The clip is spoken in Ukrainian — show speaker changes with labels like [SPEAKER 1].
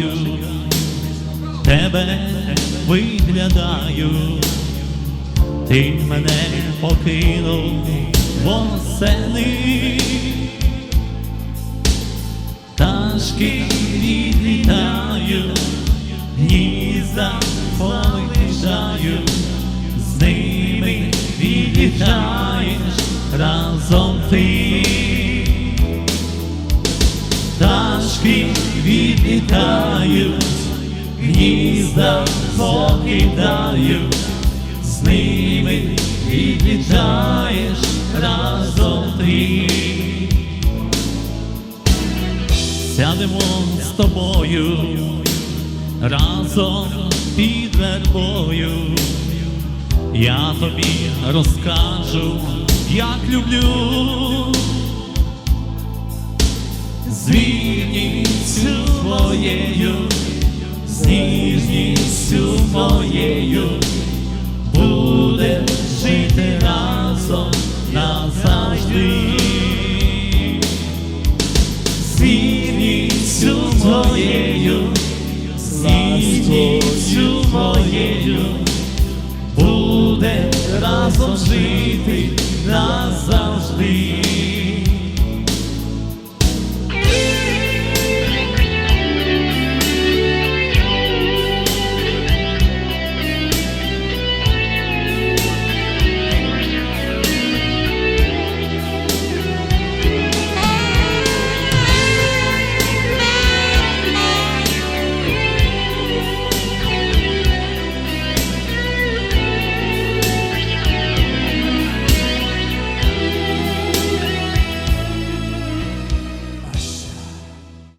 [SPEAKER 1] чекаю, тебе виглядаю, ти мене покинув восени, Ташки відлітають, Пташки відлітають, гнізда покидають, з ними відлітаєш разом ти. Сядемо з тобою разом під вербою. Я тобі розкажу, як люблю з твоєю, з ніжністю моєю, буде жити разом назавжди. З вільністю твоєю, з ніжністю моєю, буде разом жити назавжди.